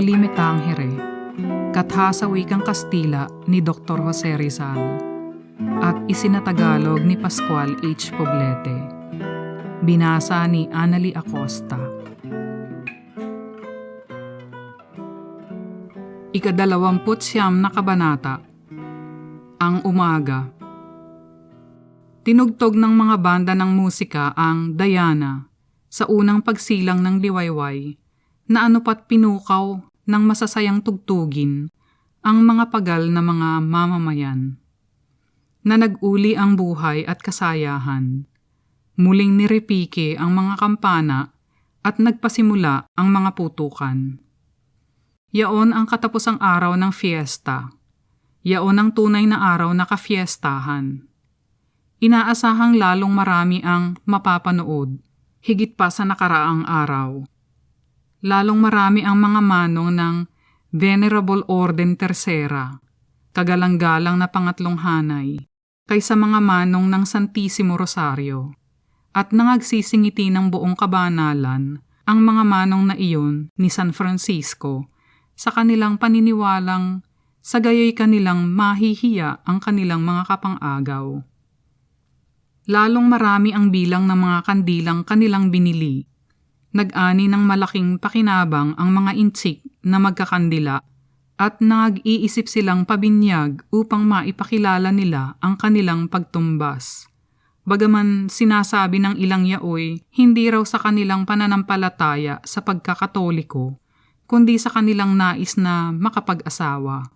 Noli Me katha sa wikang Kastila ni Dr. Jose Rizal at isinatagalog ni Pascual H. Poblete. Binasa ni Annalie Acosta. Ikadalawamput siyam na kabanata. Ang umaga. Tinugtog ng mga banda ng musika ang Diana sa unang pagsilang ng liwayway na anupat pinukaw ng masasayang tugtugin ang mga pagal na mga mamamayan. Na nag-uli ang buhay at kasayahan. Muling nirepike ang mga kampana at nagpasimula ang mga putukan. Yaon ang katapusang araw ng fiesta. Yaon ang tunay na araw na kafiestahan. Inaasahang lalong marami ang mapapanood, higit pa sa nakaraang araw. Lalong marami ang mga manong ng Venerable Orden Tercera, kagalang-galang na pangatlong hanay, kaysa mga manong ng Santissimo Rosario, at nangagsisingiti ng buong kabanalan ang mga manong na iyon ni San Francisco sa kanilang paniniwalang sa gayoy kanilang mahihiya ang kanilang mga kapang-agaw. Lalong marami ang bilang ng mga kandilang kanilang binili. Nag-ani ng malaking pakinabang ang mga intsik na magkakandila at nag-iisip silang pabinyag upang maipakilala nila ang kanilang pagtumbas. Bagaman sinasabi ng ilang yaoy, hindi raw sa kanilang pananampalataya sa pagkakatoliko, kundi sa kanilang nais na makapag-asawa.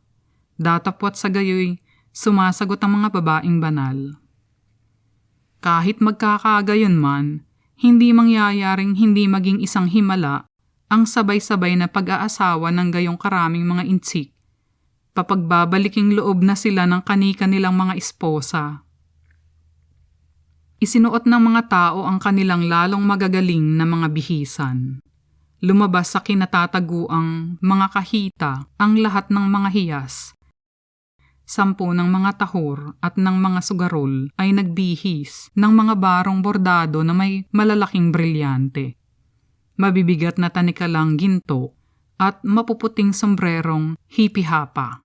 Datapwat sa gayoy, sumasagot ang mga babaeng banal. Kahit magkakagayon man, hindi mangyayaring hindi maging isang himala ang sabay-sabay na pag-aasawa ng gayong karaming mga intsik. Papagbabaliking loob na sila ng kanika nilang mga esposa. Isinuot ng mga tao ang kanilang lalong magagaling na mga bihisan lumabas sa kinatataguang mga kahita ang lahat ng mga hiyas. Sampu ng mga tahor at ng mga sugarol ay nagbihis ng mga barong bordado na may malalaking brilyante. Mabibigat na tanikalang ginto at mapuputing sombrerong hipi-hapa.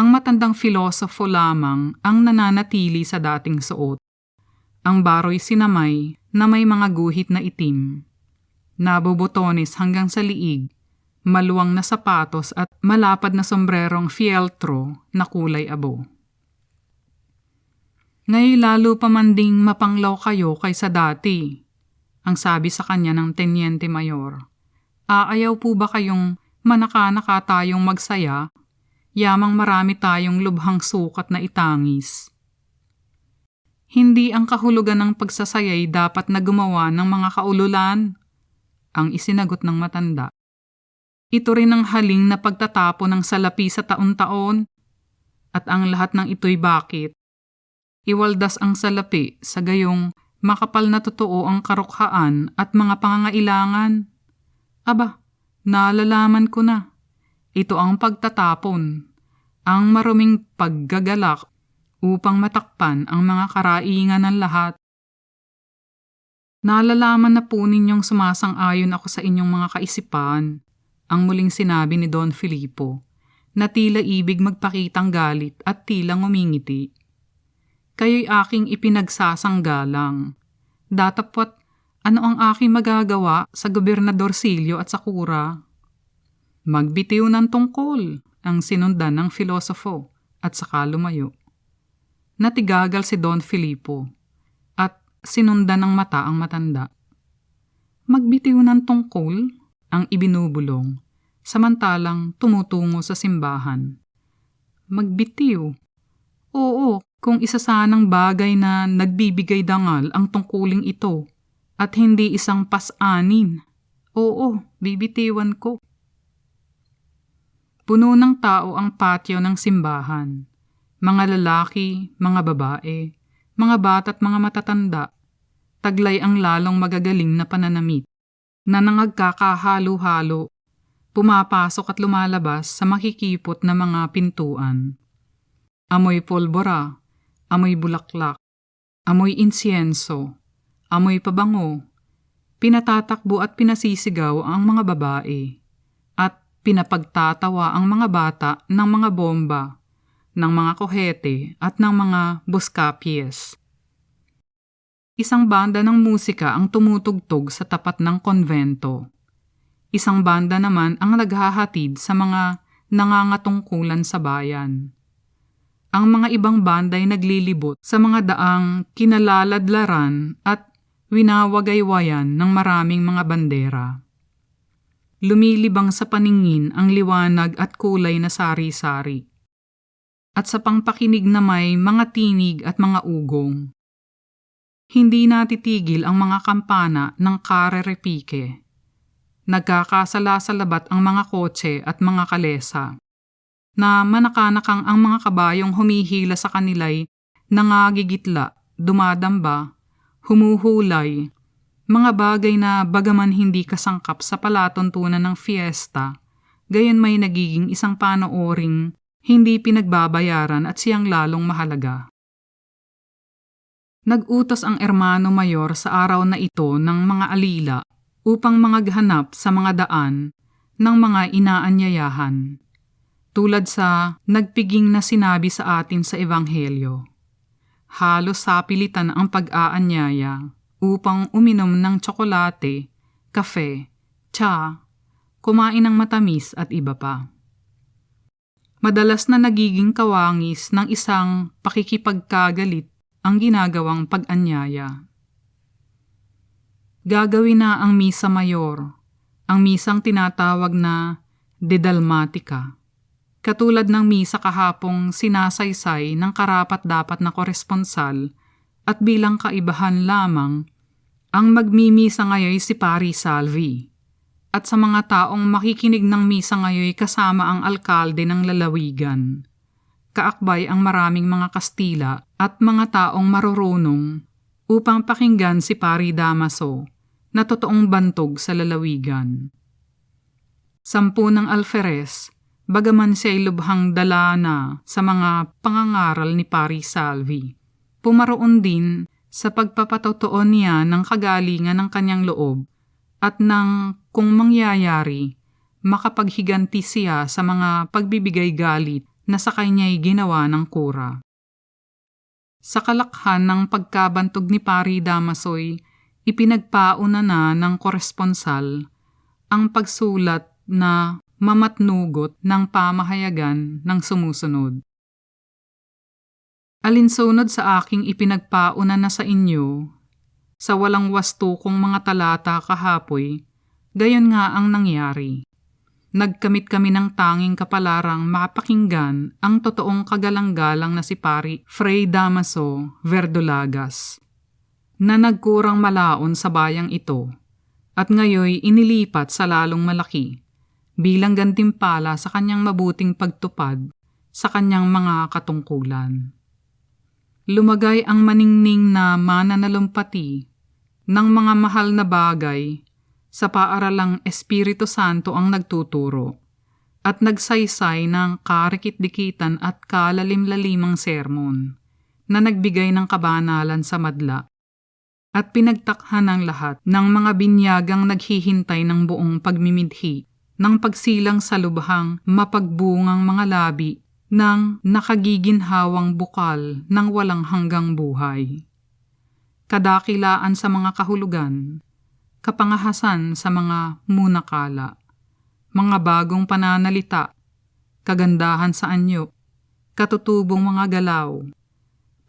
Ang matandang filosofo lamang ang nananatili sa dating suot. Ang baroy sinamay na may mga guhit na itim nabubutones hanggang sa liig, maluwang na sapatos at malapad na sombrerong fieltro na kulay abo. Ngay lalo pa man ding mapanglaw kayo kaysa dati, ang sabi sa kanya ng Tenyente Mayor. Aayaw po ba kayong manaka-naka tayong magsaya, yamang marami tayong lubhang sukat na itangis? Hindi ang kahulugan ng pagsasayay dapat na gumawa ng mga kaululan ang isinagot ng matanda. Ito rin ang haling na pagtatapo ng salapi sa taon-taon. At ang lahat ng ito'y bakit? Iwaldas ang salapi sa gayong makapal na totoo ang karukhaan at mga pangangailangan. Aba, nalalaman ko na. Ito ang pagtatapon, ang maruming paggagalak upang matakpan ang mga karaingan ng lahat. Nalalaman na po ninyong sumasang-ayon ako sa inyong mga kaisipan, ang muling sinabi ni Don Filippo, na tila ibig magpakitang galit at tila ngumingiti. Kayo'y aking ipinagsasanggalang. Datapwat ano ang aking magagawa sa Gobernador Silio at sa Kura? Magbitiw ng tungkol ang sinundan ng filosofo at saka lumayo. Natigagal si Don Filippo sinundan ng mata ang matanda. Magbitiw ng tungkol ang ibinubulong, samantalang tumutungo sa simbahan. Magbitiw? Oo, kung isa sanang bagay na nagbibigay dangal ang tungkuling ito at hindi isang pas-anin. Oo, bibitiwan ko. Puno ng tao ang patio ng simbahan. Mga lalaki, mga babae, mga bata at mga matatanda taglay ang lalong magagaling na pananamit na nangagkakahalo-halo, pumapasok at lumalabas sa makikipot na mga pintuan. Amoy polbora, amoy bulaklak, amoy insiyenso, amoy pabango, pinatatakbo at pinasisigaw ang mga babae, at pinapagtatawa ang mga bata ng mga bomba, ng mga kohete at ng mga buskapyes. Isang banda ng musika ang tumutugtog sa tapat ng konvento. Isang banda naman ang naghahatid sa mga nangangatungkulan sa bayan. Ang mga ibang banda ay naglilibot sa mga daang kinalaladlaran at winawagaywayan ng maraming mga bandera. Lumilibang sa paningin ang liwanag at kulay na sari-sari. At sa pangpakinig na may mga tinig at mga ugong. Hindi natitigil ang mga kampana ng karerepike. Nagkakasala-salabat ang mga kotse at mga kalesa na manakanakang ang mga kabayong humihila sa kanila'y nangagigitla, dumadamba, humuhulay, mga bagay na bagaman hindi kasangkap sa palatuntunan ng fiesta, gayon may nagiging isang panooring hindi pinagbabayaran at siyang lalong mahalaga. Nagutos ang ermano mayor sa araw na ito ng mga alila upang mangaghanap sa mga daan ng mga inaanyayahan, tulad sa nagpiging na sinabi sa atin sa Ebanghelyo. Halos sapilitan ang pag-aanyaya upang uminom ng tsokolate, kafe, tsa, kumain ng matamis at iba pa. Madalas na nagiging kawangis ng isang pakikipagkagalit ang ginagawang pag-anyaya. Gagawin na ang misa mayor, ang misang tinatawag na dedalmatika. Katulad ng misa kahapong sinasaysay ng karapat-dapat na koresponsal at bilang kaibahan lamang, ang magmimisa ngayon si Pari Salvi. At sa mga taong makikinig ng misa ngayon kasama ang alkalde ng lalawigan. Kaakbay ang maraming mga Kastila at mga taong marurunong upang pakinggan si Pari Damaso na totoong bantog sa lalawigan. Sampu ng alferes, bagaman siya'y lubhang dala na sa mga pangangaral ni Pari Salvi pumaroon din sa pagpapatotoo niya ng kagalingan ng kanyang loob at ng kung mangyayari, makapaghiganti siya sa mga pagbibigay galit na sa kanya'y ginawa ng kura. Sa kalakhan ng pagkabantog ni Pari Damasoy, ipinagpauna na ng koresponsal ang pagsulat na mamatnugot ng pamahayagan ng sumusunod. Alinsunod sa aking ipinagpauna na sa inyo, sa walang wasto kong mga talata kahapoy, gayon nga ang nangyari. Nagkamit kami ng tanging kapalarang mapakinggan ang totoong kagalang-galang na si Pari Fray Damaso Verdolagas, na nagkurang malaon sa bayang ito at ngayoy inilipat sa lalong malaki bilang gantimpala sa kanyang mabuting pagtupad sa kanyang mga katungkulan. Lumagay ang maningning na mananalumpati ng mga mahal na bagay sa paaralang Espiritu Santo ang nagtuturo at nagsaysay ng karikit-dikitan at kalalim-lalimang sermon na nagbigay ng kabanalan sa madla at pinagtakhan ng lahat ng mga binyagang naghihintay ng buong pagmimidhi ng pagsilang sa lubhang mapagbungang mga labi ng nakagiginhawang bukal ng walang hanggang buhay. Kadakilaan sa mga kahulugan, kapangahasan sa mga munakala, mga bagong pananalita, kagandahan sa anyo, katutubong mga galaw,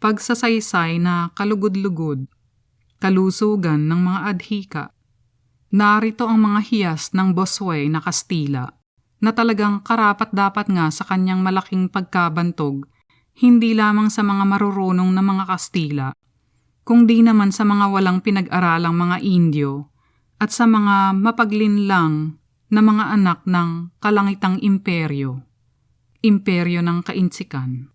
pagsasaysay na kalugod-lugod, kalusugan ng mga adhika. Narito ang mga hiyas ng Bosway na Kastila na talagang karapat dapat nga sa kanyang malaking pagkabantog, hindi lamang sa mga marurunong na mga Kastila, kundi naman sa mga walang pinag-aralang mga Indio at sa mga mapaglinlang na mga anak ng kalangitang imperyo, imperyo ng kainsikan.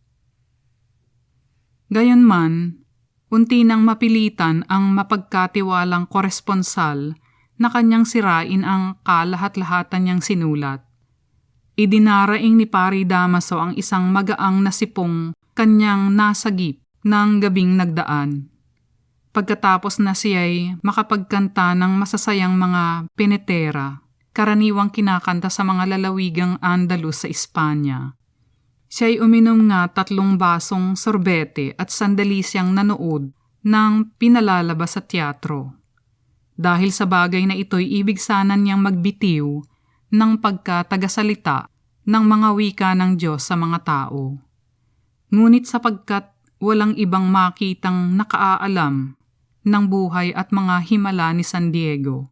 Gayunman, unti nang mapilitan ang mapagkatiwalang koresponsal na kanyang sirain ang kalahat-lahatan niyang sinulat Idinaraing ni Pari Damaso ang isang magaang nasipong kanyang nasagip ng gabing nagdaan. Pagkatapos na siya'y makapagkanta ng masasayang mga penetera, karaniwang kinakanta sa mga lalawigang Andalus sa Espanya. Siya'y uminom nga tatlong basong sorbete at sandali siyang nanood ng pinalalabas sa teatro. Dahil sa bagay na ito'y ibig sana niyang magbitiw ng pagkatagasalita ng mga wika ng Diyos sa mga tao. Ngunit sapagkat walang ibang makitang nakaaalam ng buhay at mga himala ni San Diego.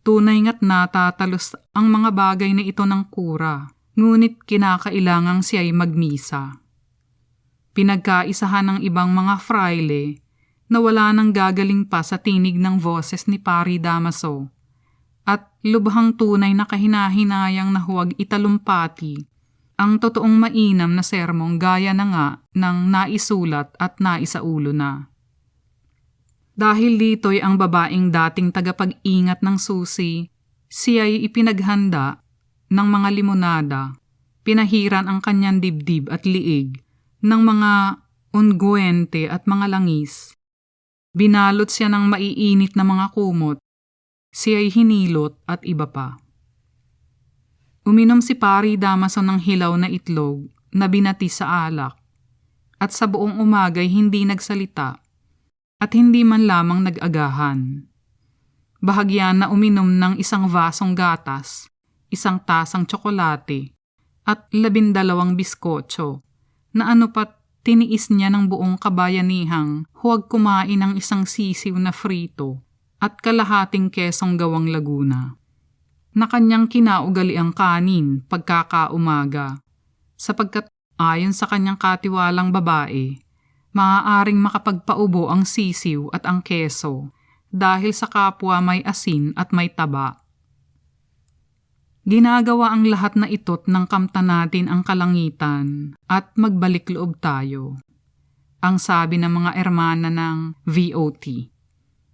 Tunay nga't natatalos ang mga bagay na ito ng kura, ngunit kinakailangang siya'y magmisa. Pinagkaisahan ng ibang mga fraile na wala nang gagaling pa sa tinig ng boses ni Pari Damaso at lubhang tunay na kahinahinayang na huwag italumpati ang totoong mainam na sermong gaya na nga ng naisulat at naisaulo na. Dahil dito'y ang babaeng dating tagapag-ingat ng susi, siya'y ipinaghanda ng mga limonada, pinahiran ang kanyang dibdib at liig ng mga ungguente at mga langis. Binalot siya ng maiinit na mga kumot, siya'y hinilot at iba pa. Uminom si Pari Damaso ng hilaw na itlog na binati sa alak at sa buong umagay hindi nagsalita at hindi man lamang nag-agahan. Bahagyan na uminom ng isang vasong gatas, isang tasang tsokolate at labindalawang biskotso na ano pat tiniis niya ng buong kabayanihang huwag kumain ng isang sisiw na frito at kalahating kesong gawang laguna na kanyang kinaugali ang kanin pagkakaumaga, sapagkat ayon sa kanyang katiwalang babae, maaaring makapagpaubo ang sisiw at ang keso dahil sa kapwa may asin at may taba. Ginagawa ang lahat na itot ng kamta natin ang kalangitan at magbalik loob tayo. Ang sabi ng mga ermana ng VOT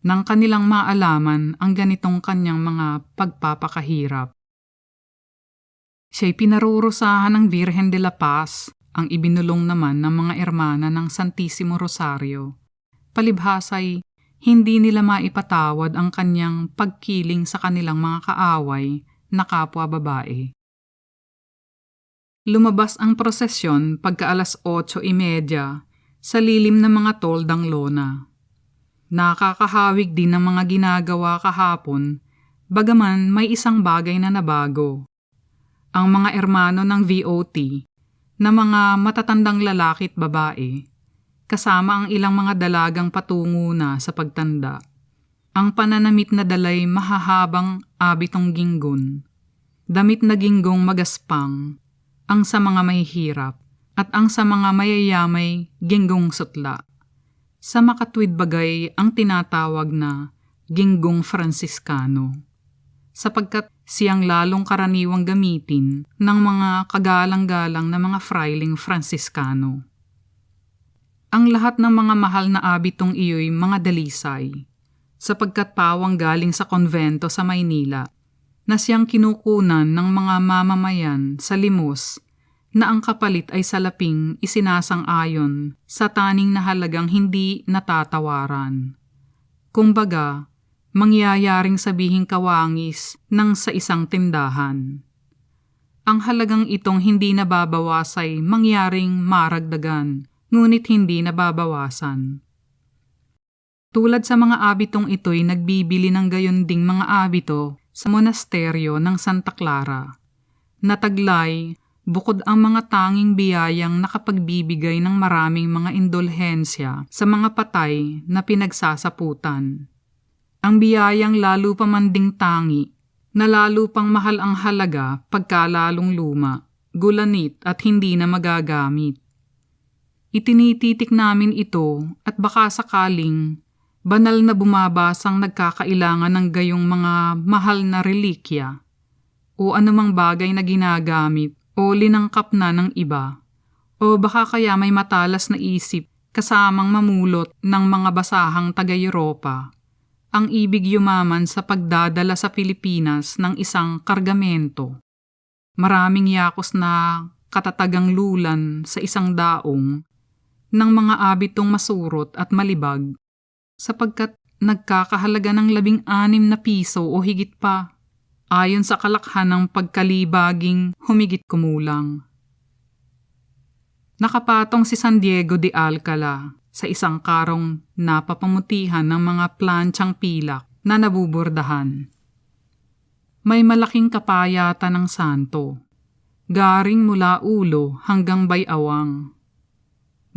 nang kanilang maalaman ang ganitong kanyang mga pagpapakahirap. Siya'y pinarurusahan ng Virgen de la Paz, ang ibinulong naman ng mga ermana ng Santissimo Rosario. Palibhasay, hindi nila maipatawad ang kanyang pagkiling sa kanilang mga kaaway na kapwa babae. Lumabas ang prosesyon pagka alas 8.30 sa lilim ng mga toldang lona. Nakakahawig din ng mga ginagawa kahapon, bagaman may isang bagay na nabago. Ang mga ermano ng VOT, na mga matatandang lalaki at babae, kasama ang ilang mga dalagang patungo na sa pagtanda. Ang pananamit na dalay mahahabang abitong ginggon, damit na ginggong magaspang, ang sa mga mahihirap, at ang sa mga mayayamay ginggong sutla. Sa makatwid bagay ang tinatawag na ginggong Franciscano sapagkat siyang lalong karaniwang gamitin ng mga kagalang-galang na mga frailing Franciscano. Ang lahat ng mga mahal na abitong iyo'y mga dalisay, sapagkat pawang galing sa konvento sa Maynila na siyang kinukunan ng mga mamamayan sa limos na ang kapalit ay salaping isinasang-ayon sa taning na halagang hindi natatawaran. Kumbaga, mangyayaring sabihing kawangis ng sa isang tindahan. Ang halagang itong hindi nababawas ay mangyaring maragdagan, ngunit hindi nababawasan. Tulad sa mga abitong ito'y nagbibili ng gayon ding mga abito sa monasteryo ng Santa Clara. Nataglay bukod ang mga tanging biyayang nakapagbibigay ng maraming mga indulhensya sa mga patay na pinagsasaputan. Ang biyayang lalo pa manding tangi, na lalo pang mahal ang halaga pagkalalong luma, gulanit at hindi na magagamit. Itinititik namin ito at baka sakaling banal na bumabasang nagkakailangan ng gayong mga mahal na relikya o anumang bagay na ginagamit o linangkap na ng iba. O baka kaya may matalas na isip kasamang mamulot ng mga basahang taga-Europa ang ibig yumaman sa pagdadala sa Pilipinas ng isang kargamento. Maraming yakos na katatagang lulan sa isang daong ng mga abitong masurot at malibag sapagkat nagkakahalaga ng labing anim na piso o higit pa ayon sa kalakhan ng pagkalibaging humigit kumulang. Nakapatong si San Diego de Alcala sa isang karong napapamutihan ng mga plantsyang pilak na nabubordahan. May malaking kapayata ng santo, garing mula ulo hanggang bayawang.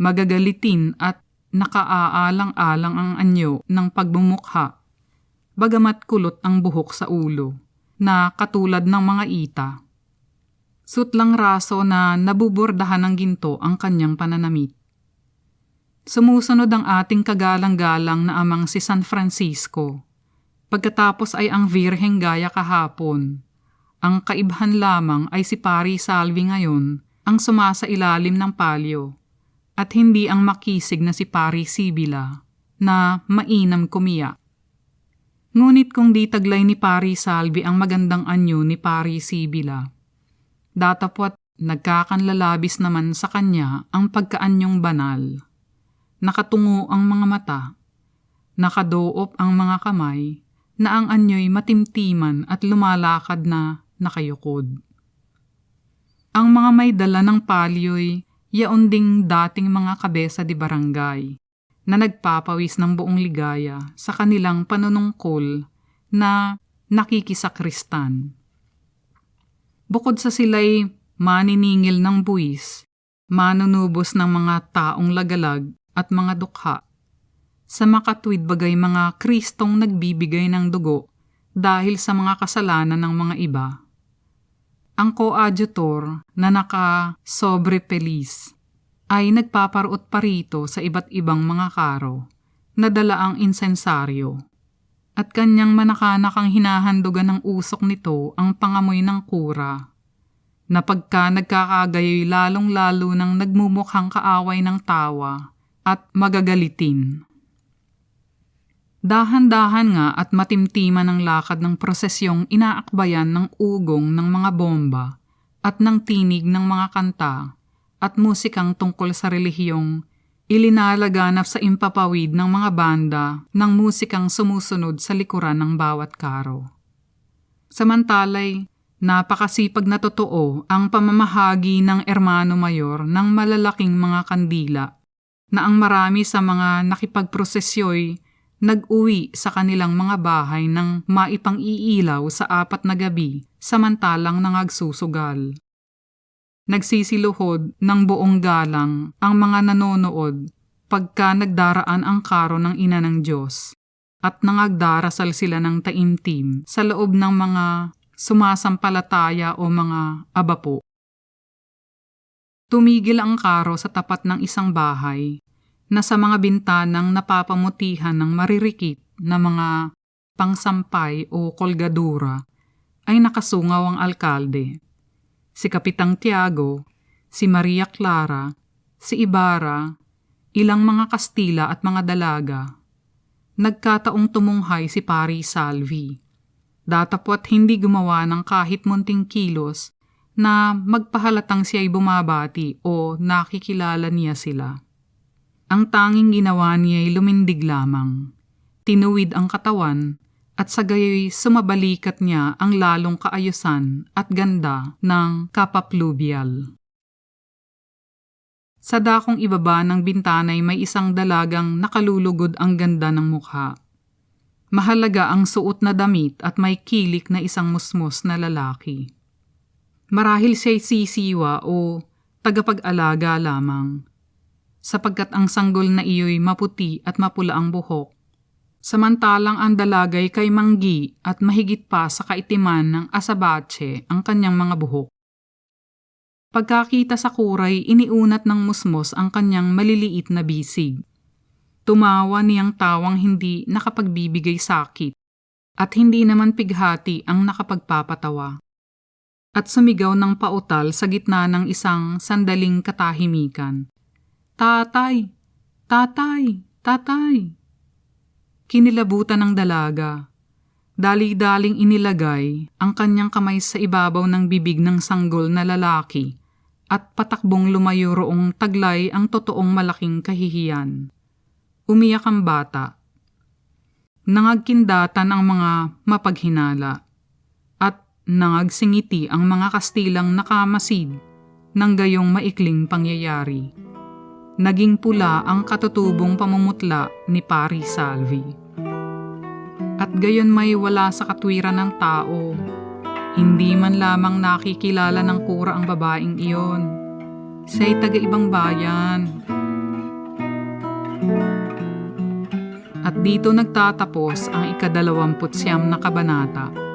Magagalitin at nakaaalang-alang ang anyo ng pagbumukha, bagamat kulot ang buhok sa ulo, na katulad ng mga ita. Sutlang raso na nabubordahan ng ginto ang kanyang pananamit. Sumusunod ang ating kagalang-galang na amang si San Francisco. Pagkatapos ay ang Virheng Gaya kahapon. Ang kaibhan lamang ay si Pari Salvi ngayon ang sumasa ilalim ng palyo at hindi ang makisig na si Pari Sibila na mainam kumiya. Ngunit kung di taglay ni Pari Salvi ang magandang anyo ni Pari Sibila, datapwat nagkakanlalabis naman sa kanya ang pagkaanyong banal. Nakatungo ang mga mata, nakadoop ang mga kamay, na ang anyo'y matimtiman at lumalakad na nakayukod. Ang mga may dala ng palyo'y yaon ding dating mga kabesa di barangay na nagpapawis ng buong ligaya sa kanilang panunungkol na nakikisakristan. Bukod sa sila'y maniningil ng buwis, manunubos ng mga taong lagalag at mga dukha, sa makatwid bagay mga kristong nagbibigay ng dugo dahil sa mga kasalanan ng mga iba. Ang coadjutor na naka sobre pelis ay nagpaparuot pa rito sa iba't ibang mga karo na dala ang insensaryo at kanyang manakanak ang hinahandugan ng usok nito ang pangamoy ng kura na pagka nagkakagayoy lalong-lalo ng nagmumukhang kaaway ng tawa at magagalitin. Dahan-dahan nga at matimtiman ang lakad ng prosesyong inaakbayan ng ugong ng mga bomba at ng tinig ng mga kanta at musikang tungkol sa relihiyong ilinalaganap sa impapawid ng mga banda ng musikang sumusunod sa likuran ng bawat karo. Samantalay, napakasipag na totoo ang pamamahagi ng Ermano Mayor ng malalaking mga kandila na ang marami sa mga nakipagprosesyo'y nag-uwi sa kanilang mga bahay ng maipang-iilaw sa apat na gabi samantalang nangagsusugal. Nagsisiluhod ng buong galang ang mga nanonood pagka nagdaraan ang karo ng ina ng Diyos at nangagdarasal sila ng taimtim sa loob ng mga sumasampalataya o mga abapo. Tumigil ang karo sa tapat ng isang bahay na sa mga bintanang napapamutihan ng maririkit na mga pangsampay o kolgadura ay nakasungaw ang alkalde. Si Kapitang Tiago, si Maria Clara, si Ibarra, ilang mga Kastila at mga dalaga. Nagkataong tumunghay si Pari Salvi. Datapwat hindi gumawa ng kahit munting kilos na magpahalatang siya'y bumabati o nakikilala niya sila. Ang tanging ginawa niya ay lumindig lamang. Tinuwid ang katawan at sa gayoy sumabalikat niya ang lalong kaayusan at ganda ng kapaplubial. Sa dakong ibaba ng bintanay may isang dalagang nakalulugod ang ganda ng mukha. Mahalaga ang suot na damit at may kilik na isang musmos na lalaki. Marahil siya'y sisiwa o tagapag-alaga lamang sapagkat ang sanggol na iyo'y maputi at mapula ang buhok. Samantalang ang dalagay kay manggi at mahigit pa sa kaitiman ng asabache ang kanyang mga buhok. Pagkakita sa kuray, iniunat ng musmos ang kanyang maliliit na bisig. Tumawa niyang tawang hindi nakapagbibigay sakit at hindi naman pighati ang nakapagpapatawa. At sumigaw ng pautal sa gitna ng isang sandaling katahimikan. Tatay! Tatay! Tatay! Kinilabutan ng dalaga. Dali-daling inilagay ang kanyang kamay sa ibabaw ng bibig ng sanggol na lalaki at patakbong lumayo roong taglay ang totoong malaking kahihiyan. Umiyak ang bata. Nangagkindatan ang mga mapaghinala at nangagsingiti ang mga Kastilang nakamasid ng gayong maikling pangyayari. Naging pula ang katutubong pamumutla ni Pari Salvi. At gayon may wala sa katwiran ng tao. Hindi man lamang nakikilala ng kura ang babaeng iyon. Siya'y taga-ibang bayan. At dito nagtatapos ang ikadalawamput siyam na kabanata